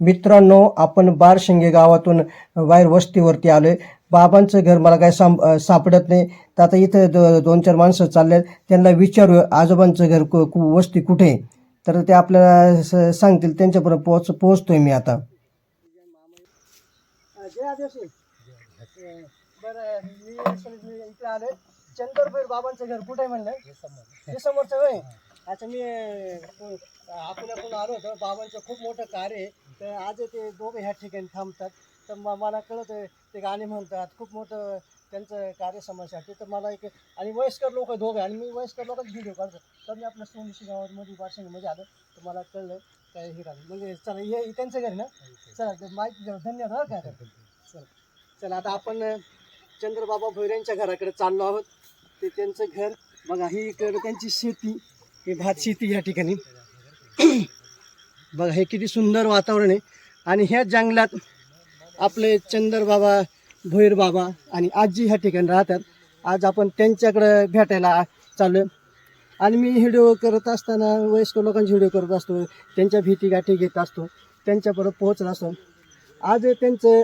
मित्रांनो आपण बारशिंगे गावातून बाहेर वस्तीवरती आलोय. बाबांचं घर मला काय सांप सापडत नाही. तर आता इथं दो- दोन चार माणसं चालले त्यांना विचारू आजोबांचं घर कु कु- वस्ती कुठे आहे? तर ते आपल्याला स- सांगतील. त्यांच्यापर्यंत पोहोच पोहोचतोय मी आता. बरं मी इकडे बाबांचं घर कुठे म्हणलं? हे समोरचं. होय अच्छा मी अकोल्याकडून आलो होतो. बाबांचं खूप मोठं कार्य आहे. तर आज ते दोघं ह्या ठिकाणी थांबतात. तर म मला कळत ते गाणे म्हणतात. खूप मोठं त्यांचं कार्य समाजासाठी तर मला एक आणि वयस्कर लोक दोघं आणि मी वयस्कर लोकच व्हिडिओ काढतो. तर मी आपल्या सोनीशी गावामध्ये बारशिंगमध्ये आलो. तर मला कळलं काय हे राहिलं म्हणजे चला हे त्यांचं घर ना? चला ते माहिती द्या. धन्यवाद काय? चला. चला आता आपण चंद्रबाबा भोईर यांच्या घराकडे चाललो आहोत. ते त्यांचं घर. बघा ही इकडे त्यांची शेती. ही भात शेती या ठिकाणी. बघा हे किती सुंदर वातावरण आहे. आणि ह्या जंगलात आपले चंद्रबाबा भोईर बाबा आणि आजी ह्या ठिकाणी राहतात. आज आपण त्यांच्याकडे भेटायला चाललो आणि मी व्हिडिओ करत असताना वयस्क लोकांचे व्हिडिओ करत असतो त्यांच्या भीती गाठी घेत असतो त्यांच्याबरोबर पोहोचत असतो. आज त्यांचं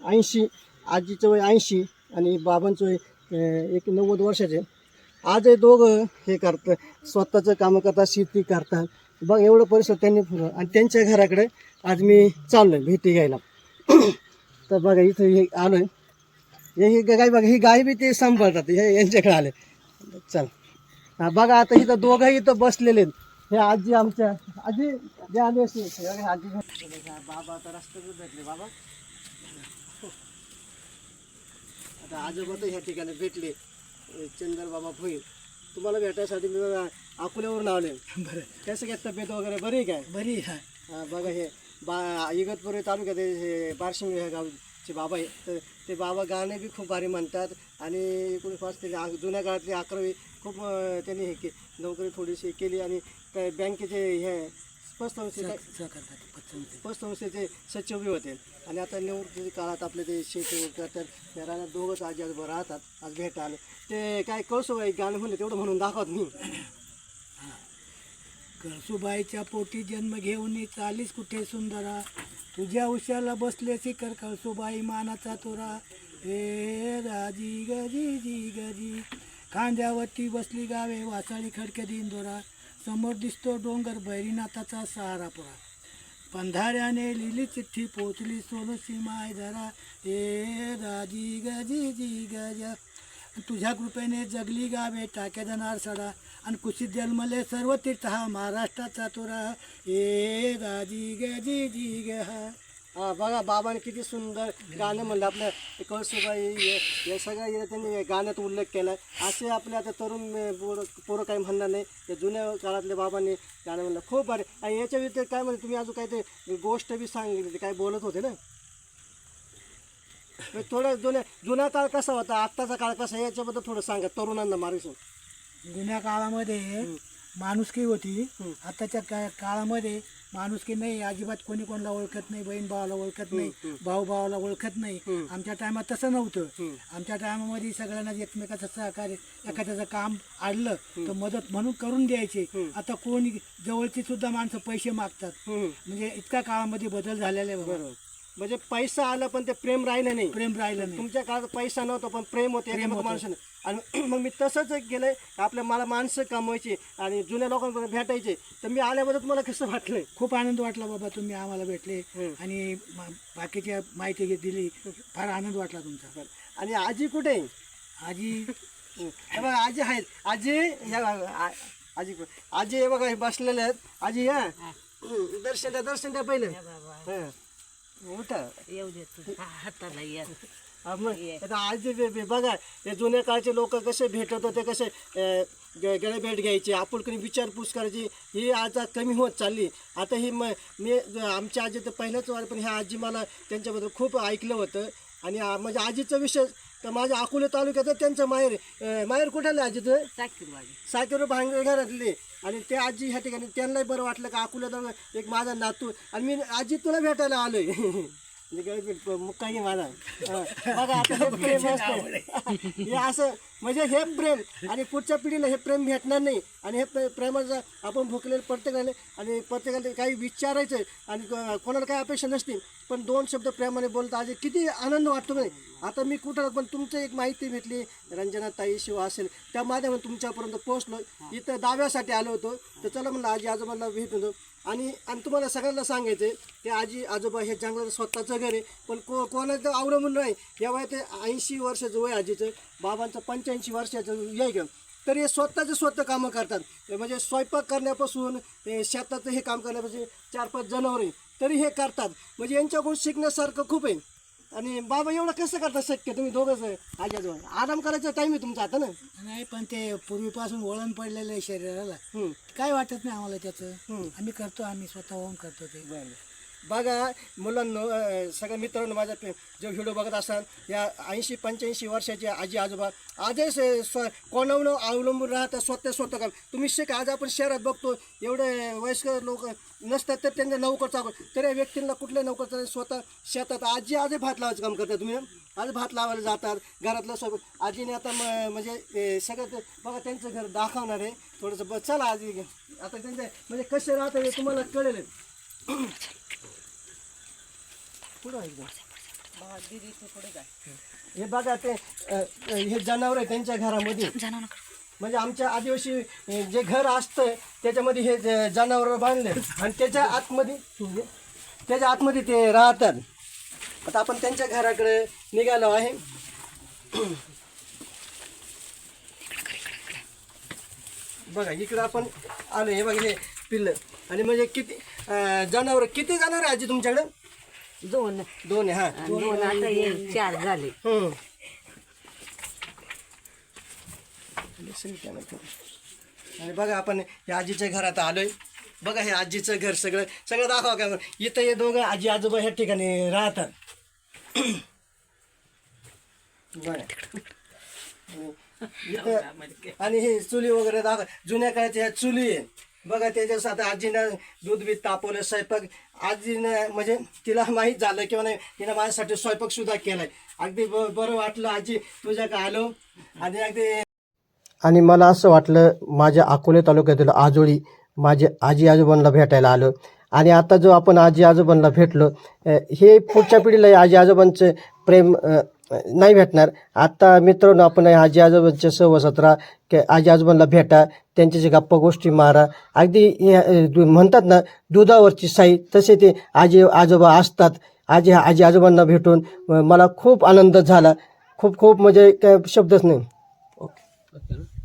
ऐंशी आजीचं वय ऐंशी आणि बाबांचं वय एक नव्वद वर्षाचे आज हे दोघं हे करतात स्वतःचं कामं करतात शेती करतात. बघ एवढं परिसर त्यांनी फुलं आणि त्यांच्या घराकडे आज मी चाललोय भेटी घ्यायला. तर बघा इथं हे आलोय. हे ही गाय बघा ही गाय बी ते सांभाळतात. हे यांच्याकडे आले. चल. हा बघा आता इथं दोघंही इथं बसलेले हे आजी आमच्या आजी जे आले असते आजी. बाबा आता रस्त्यावर भेटले बाबा. आता आजोबा तर ह्या ठिकाणी भेटले. चंदर बाबा भोईर. तुम्हाला भेटायसाठी मी बघा अकोल्यावरून आले बरं. कसं काय तब्येत वगैरे बरी काय? बरी हा, बघा हे बा इगतपुरी तालुक्यात हे- बारशिंग ह्या गावचे बाबा आहे तर ते बाबा गाणे बी खूप भारी म्हणतात आणि एकोणीस पाच ते आ- जुन्या काळातली अकरावी खूप त्यांनी हे के नोकरी थोडीशी केली आणि काय बँकेचे हे पतसंस्थेचे सचिव बी होते. आणि आता निवृत्तीच्या काळात आपले ते शेती करतात त्या दोघंच आजी आजोबा राहतात आज भेट आले ते काय कौसुबाई गाणं म्हणले तेवढं म्हणून दाखवत मी कळसुबाईच्या पोटी जन्म घेऊन चालीस कुठे सुंदरा. तुझ्या उशाला बसले शिखर कळसुबाई मानाचा तुरा. हे राजी गजी जी गजी. खांद्यावरती बसली गावे वासाळी खडके दिंदोरा समोर दिसतो डोंगर बैरीनाथाचा सहारापुरा पंधाऱ्याने लिहिली चिठ्ठी पोचली सोनूशी माय धरा हे राजी गजी जी गज. तुझ्या कृपेने जगली गावे टाक्याचा जाणार सडा. आणि कुशीत जन्मले सर्व तीर्थ हा महाराष्ट्राचा तुरा. ए राजी ग जी जी ग हा बघा बाबाने किती सुंदर गाणं म्हणलं. आपलं कळसुबाई हे हे सगळं हे त्यांनी गाण्यात उल्लेख केला. असे आपले आता तरुण पोरं पोरं काही म्हणणार नाही. ते जुन्या काळातल्या बाबांनी गाणं म्हणलं. खूप भारी. आणि याच्या व्यतिरिक्त काय म्हणते तुम्ही अजून काय ते गोष्ट बी सांगितली ते काय बोलत होते ना? मग थोडं जुन्या जुना काळ कसा होता? आत्ताचा काळ कसा याच्याबद्दल थोडं सांगा तरुणांना मारिसून जुन्या काळामध्ये माणुसकी होती. आताच्या का काळामध्ये माणुसकी नाही अजिबात कोणी कोणाला ओळखत नाही बहीण भावाला ओळखत नाही भाऊ भावाला ओळखत नाही. आमच्या टायमात तसं नव्हतं. आमच्या टायमामध्ये सगळ्यांना एकमेकाचं सहकार्य एखाद्याचं काम आडलं तर मदत म्हणून करून द्यायचे. आता कोणी जवळची सुद्धा माणसं पैसे मागतात. म्हणजे इतक्या काळामध्ये बदल झालेले आहे. बरोबर. म्हणजे पैसा आला पण ते प्रेम राहिलं नाही. प्रेम राहिलं नाही. तुमच्या काळात पैसा नव्हता पण प्रेम होते माणसानं आणि मग मी तसंच एक केलंय आपल्या मला माणसं कमवायची आणि जुन्या लोकांकडे भेटायचे. तर मी आल्याबद्दल तुम्हाला कसं वाटलंय? खूप आनंद वाटला बाबा तुम्ही आम्हाला भेटले. आणि म- बाकीची माहिती दिली. फार आनंद वाटला तुमचा. आणि आजी कुठे आहे? आजी हे. बघा आजी आहेत. आजी ह्या आजी कुठे? आजी हे बघा हे बसलेले आहेत. आजी या हं, दर्शन द्या दर्शन द्या पहिले. हं. उठा. येऊ देतो हाताला ये. आजी बघा हे जुन्या काळचे लोक कसे भेटत होते कसे गळे भेट घ्यायचे आपुलकीने विचारपूस करायची ही आता कमी होत चालली. आता ही म आमच्या आजी तर पहिल्याच वार पण ह्या आजी मला त्यांच्याबद्दल खूप ऐकलं होतं. आणि म्हणजे आजीचा विषय तर माझ्या अकोले तालुक्यात त्यांचं माहेर माहेर कुठे आजीचं? साकीरवाडी साकेर भांगे घरातले आणि ते आजी ह्या ठिकाणी त्यांनाही बरं वाटलं का अकोल्यात एक माझा नातू आणि मी आजी तुला भेटायला आलोय. म्हणजे माझा बघा आता प्रेम हे असं म्हणजे हे प्रेम आणि पुढच्या पिढीला हे प्रेम भेटणार नाही आणि हे प्रेमाचं आपण भुकलेलं प्रत्येकाने आणि प्रत्येकाला काही विचारायचं आणि कोणाला काही अपेक्षा नसतील पण दोन शब्द प्रेमाने बोलता आज किती आनंद वाटतो नाही आता मी कुठं पण तुमचं एक माहिती भेटली रंजना ताई शिवा असेल त्या माध्यमातून तुमच्यापर्यंत पोहोचलो इथं दाव्यासाठी आलो होतो तर चला म्हणलं आजी आजोबांना भेटतो आणि आणि तुम्हाला सगळ्यांना सांगायचं की आजी आजोबा हे जंगलात स्वतःचं घर आहे पण को कोणाचं अवलंबून नाही. या वयात ऐंशी वर्षाचं वय आजीचं बाबांचं पंच्याऐंशी वर्षाचं वय घेऊन. तर हे स्वतःचे स्वतः कामं करतात. म्हणजे स्वयंपाक करण्यापासून हे शेताचं हे काम करण्यापासून चार पाच जनावरे तरी हे करतात. म्हणजे यांच्याकडून शिकण्यासारखं खूप आहे. आणि बाबा एवढं कसं करता शक्य? तुम्ही दोघंच आहे आजी आजोबा आराम करायचा टाईम आहे तुमचा आता ना? नाही पण ते पूर्वीपासून वळण पडलेलं आहे शरीराला. काय वाटत नाही आम्हाला त्याचं. आम्ही करतो आम्ही स्वतः होऊन करतो ते. बघा मुलांनो सगळ्या मित्रांनो माझ्या जे जो व्हिडिओ बघत असाल या ऐंशी पंच्याऐंशी वर्षाचे आजी आजोबा आजही स- स्व कोणावर अवलंबून राहतात स्वतः स्वतः काम तुम्ही शिक आज आपण शहरात बघतो एवढे वयस्कर लोक नसतात तर त्यांना नोकर चाकू तर या व्यक्तींना कुठल्या नोकर चाकरी स्वतः शेतात आजी आजही भात लावायचं काम करतात तुम्ही आज भात लावायला जातात घरातलं सोबत आजीने आता म- म्हणजे सगळं बघा त्यांचं घर दाखवणार आहे थोडंसं ब- चला आजी आता त्यांचं म्हणजे कसे राहतात हे तुम्हाला कळेल पुढं आहे. हे बघा ते अ, अ, हे जनावर आहे त्यांच्या घरामध्ये. म्हणजे आमच्या आदिवासी अ, जे घर असतं त्याच्यामध्ये हे जनावर बांधले. आणि त्याच्या आतमध्ये त्याच्या आतमध्ये ते राहतात. आता आपण त्यांच्या घराकडे निघालो आहे. बघा इकडं आपण आलो. हे बघा हे पिल्लं. आणि म्हणजे किती जनावर किती जनावर आहे आजी तुमच्याकडे? दोन. दोन आहे हा. दोन आता हे चार झाले. हम्म. आणि बघा आपण या आजीच्या घरात आलोय. बघा हे आजीचं घर सगळं. सगळं दाखवा का इथं हे दोघं आजी आजोबा ह्या ठिकाणी राहतात. बरं. इथं आणि हे चुली वगैरे दाखवा. जुन्या काळाच्या ह्या चुली आहे. बघा त्याच्यास आता आजीनं दूध बीत तापवलं स्वयंपाक. आजीनं म्हणजे तिला माहीत झालं किंवा नाही तिनं माझ्यासाठी स्वयंपाकसुद्धा केला केलाय. अगदी ब- बरं वाटलं आजी तुझ्या का आलो. आणि अगदी आणि मला असं वाटलं माझ्या अकोले तालुक्यातील आजोळी माझे आजी आजोबांना भेटायला आलो. आणि आता जो आपण आजी आजोबांना भेटलो अ, हे पुढच्या पिढीला आजी आजोबांचं प्रेम अ, नाही भेटणार. आत्ता मित्रांनो आपण आजी आजोबांच्या सहवासात राहा आजी आजोबांना भेटा त्यांच्याशी गप्पा गोष्टी मारा. अगदी दु- म्हणतात ना दुधावरची साई तसे ते आजी आजोबा असतात. आजी आजी आजोबांना भेटून मला खूप आनंद झाला. खूप खूप म्हणजे काय शब्दच नाही. ओके.